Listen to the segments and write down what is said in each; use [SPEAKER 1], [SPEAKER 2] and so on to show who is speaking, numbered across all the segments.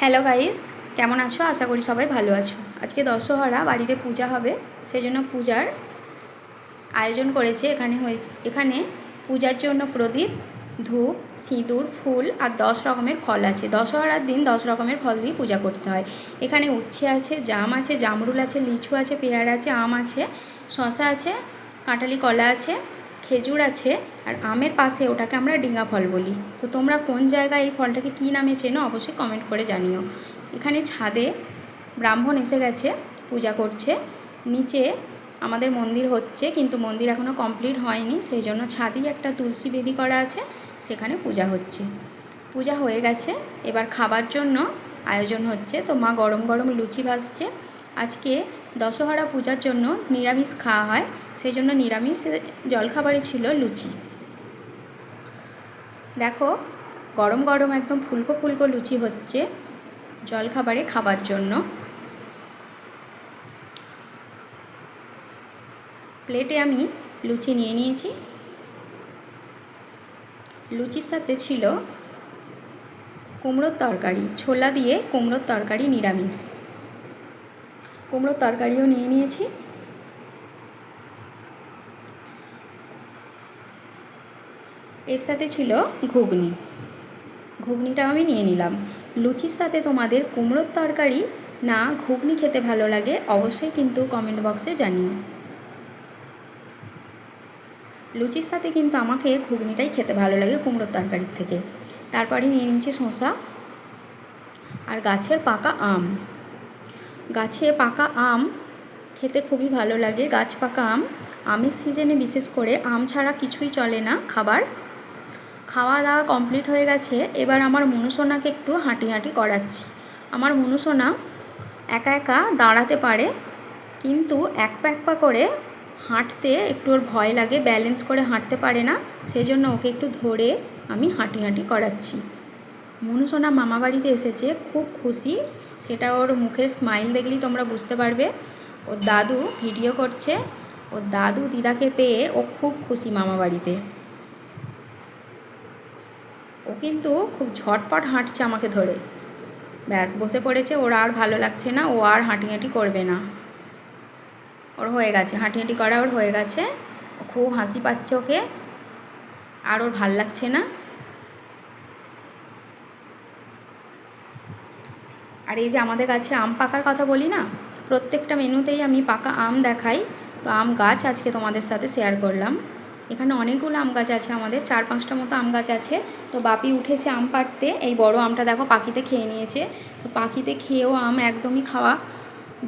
[SPEAKER 1] Hello guys কেমন আছো? আশা করি সবাই ভালো আছো। আজকে দশহরা, বাড়িতে পূজা হবে। সেজন্য পূজার আয়োজন করেছে এখানে হয়েছে, এখানে পূজার জন্য প্রদীপ, ধূপ, সিঁদুর, ফুল আর দশ রকমের ফল আছে। দশহরার দিন দশ রকমের ফল দিয়ে পূজা করতে হয়। এখানে উচ্ছে আছে, জাম আছে, জামরুল আছে, লিচু আছে, পেয়ারা আছে, আম আছে শশা আছে, কাঁঠালি, কলা আছে। খেজুর আছে আর আমের পাশে ওটাকে আমরা ডিঙা ফল বলি। তো তোমরা কোন জায়গায় এই ফলটাকে কী নামে চেনো অবশ্যই কমেন্ট করে জানিও। এখানে ছাদে ব্রাহ্মণ এসে গেছে, পূজা করছে। নিচে আমাদের মন্দির হচ্ছে কিন্তু মন্দির এখনও কমপ্লিট হয়নি সেই জন্য ছাদেই একটা তুলসী বেদি করা আছে, সেখানে পূজা হচ্ছে। পূজা হয়ে গেছে, এবার খাবার জন্য আয়োজন হচ্ছে। তো মা গরম গরম লুচি ভাজছে। আজকে দশহরা পূজার জন্য নিরামিষ খাওয়া হয়। সেই জন্য নিরামিষ জলখাবারে ছিল লুচি। দেখো, গরম গরম একদম ফুলকো ফুলকো লুচি হচ্ছে জলখাবারে খাবার জন্য। প্লেটে আমি লুচি নিয়ে নিয়েছি। লুচির সাথে ছিল কুমড়োর তরকারি, ছোলা দিয়ে কুমড়োর তরকারি নিরামিষ। কুমড়োর তরকারিও নিয়ে নিয়েছি। এর সাথে ছিল ঘুগনি। ঘুগনিটাও আমি নিয়ে নিলাম। লুচির সাথে তোমাদের কুমড়োর তরকারি না ঘুগনি খেতে ভালো লাগে অবশ্যই কিন্তু কমেন্ট বক্সে জানিও। লুচির সাথে কিন্তু আমাকে ঘুগনিটাই খেতে ভালো লাগে কুমড়োর তরকারির থেকে। তারপরে নিয়ে নিয়েছি শসা আর গাছের পাকা আম। গাছে পাকা আম খেতে খুবই ভালো লাগে। গাছ পাকা আম, আমের সিজনে বিশেষ করে আম ছাড়া কিছুই চলে না খাবার। খাওয়া দাওয়া কমপ্লিট হয়ে গেছে, এবার আমার মনুসোনাকে একটু হাঁটি হাঁটি করাচ্ছি। আমার মনুসোনা একা একা দাঁড়াতে পারে, কিন্তু এক পা এক পা করে হাঁটতে একটু ওর ভয় লাগে ব্যালেন্স করে হাঁটতে পারে না সেই জন্য ওকে একটু ধরে আমি হাঁটি হাঁটি করাচ্ছি। মনুসোনা মামাবাড়িতে এসেছে, খুব খুশি। সেটা ওর মুখের স্মাইল দেখলেই তোমরা বুঝতে পারবে। ওর দাদু ভিডিও করছে। ওর দাদু দিদাকে পেয়ে ও খুব খুশি মামা বাড়িতে। ও কিন্তু খুব ঝটপট হাঁটছে আমাকে ধরে। ব্যাস, বসে পড়েছে। ওর আর ভালো লাগছে না। ও আর হাঁটি হাঁটি করবে না। ওর হয়ে গেছে। হাঁটি হাঁটি করা ওর হয়ে গেছে। খুব হাসি পাচ্ছে ওকে। আর ওর ভালো লাগছে না। আর এই যে আমাদের কাছে আম পাকার কথা বলি না, প্রত্যেকটা মেনুতেই আমি পাকা আম দেখাই। তো আম গাছ আজকে তোমাদের সাথে শেয়ার করলাম। এখানে অনেকগুলো আম গাছ আছে আমাদের, চার পাঁচটা মতো আম গাছ আছে। তো বাপি উঠেছে আম পাড়তে, এই বড় আমটা দেখো পাখিতে খেয়ে নিয়েছে। তো পাখিতে খেয়েও আম একদমই খাওয়া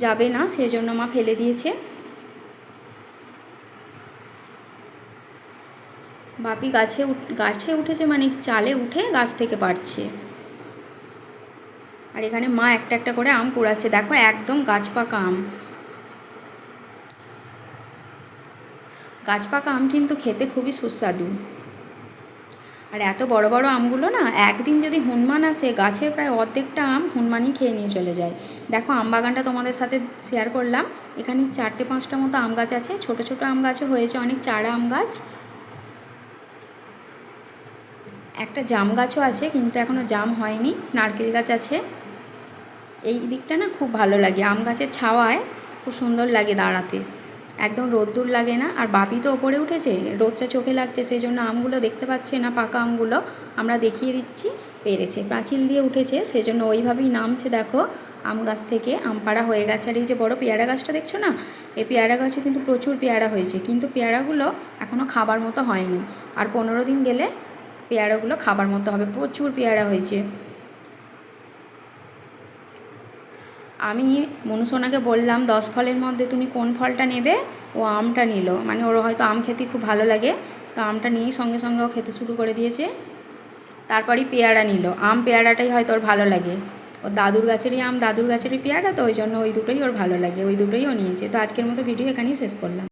[SPEAKER 1] যাবে না, সেজন্য মা ফেলে দিয়েছে। বাপি গাছে গাছে উঠেছে মানে চালে উঠে গাছ থেকে পারছে আর এখানে মা একটা একটা করে আম কুড়াচ্ছে দেখো, একদম গাছ পাকা আম। গাছ পাকা আম কিন্তু খেতে খুবই সুস্বাদু। আর এত বড় বড় আমগুলো না, একদিন যদি হনুমান আসে, গাছের প্রায় অর্ধেকটা আম হনুমানই খেয়ে নিয়ে চলে যায়। দেখো, আম বাগানটা তোমাদের সাথে শেয়ার করলাম। এখানে চারটে পাঁচটা মতো আম গাছ আছে। ছোট ছোট আম গাছও হয়েছে, অনেক চারা আম গাছ। একটা জাম গাছও আছে, কিন্তু এখনও জাম হয়নি। নারকেল গাছ আছে। এই দিকটা না খুব ভালো লাগে। আম গাছের ছাওয়ায় খুব সুন্দর লাগে দাঁড়াতে। একদম রোদ্দুর লাগে না। আর বাপি তো ওপরে উঠেছে, রোদটা চোখে লাগছে, সেই জন্য আমগুলো দেখতে পাচ্ছে না, পাকা আমগুলো আমরা দেখিয়ে দিচ্ছি, পেরেছে। পাঁচিল দিয়ে উঠেছে, সেই জন্য ওইভাবেই নামছে, দেখো, আম গাছ থেকে। আম পাড়া হয়ে গেছে। আর এই যে বড় পেয়ারা গাছটা দেখছ না? এই পেয়ারা গাছে কিন্তু প্রচুর পেয়ারা হয়েছে। কিন্তু পেয়ারাগুলো এখনও খাবার মতো হয়নি। আর পনেরো দিন গেলে পেয়ারাগুলো খাবার মতো হবে। প্রচুর পেয়ারা হয়েছে। আমি মনুসোনাকে বললাম, দশ ফলের মধ্যে তুমি কোন ফলটা নেবে? ও আমটা নিল। মানে ওর হয়তো আম খেতে খুব ভালো লাগে। তো আমটা নিয়েই সঙ্গে সঙ্গে ও খেতে শুরু করে দিয়েছে। তারপরেই পেয়ারা নিল। আম পেয়ারাটাই হয়তো ওর ভালো লাগে। ওর দাদুর গাছেরই আম, দাদুর গাছেরই পেয়ারা, তো ওই জন্য ওই দুটোই ওর ভালো লাগে। ওই দুটোই ও নিয়েছে। তো আজকের মতো ভিডিও এখানেই শেষ করলাম।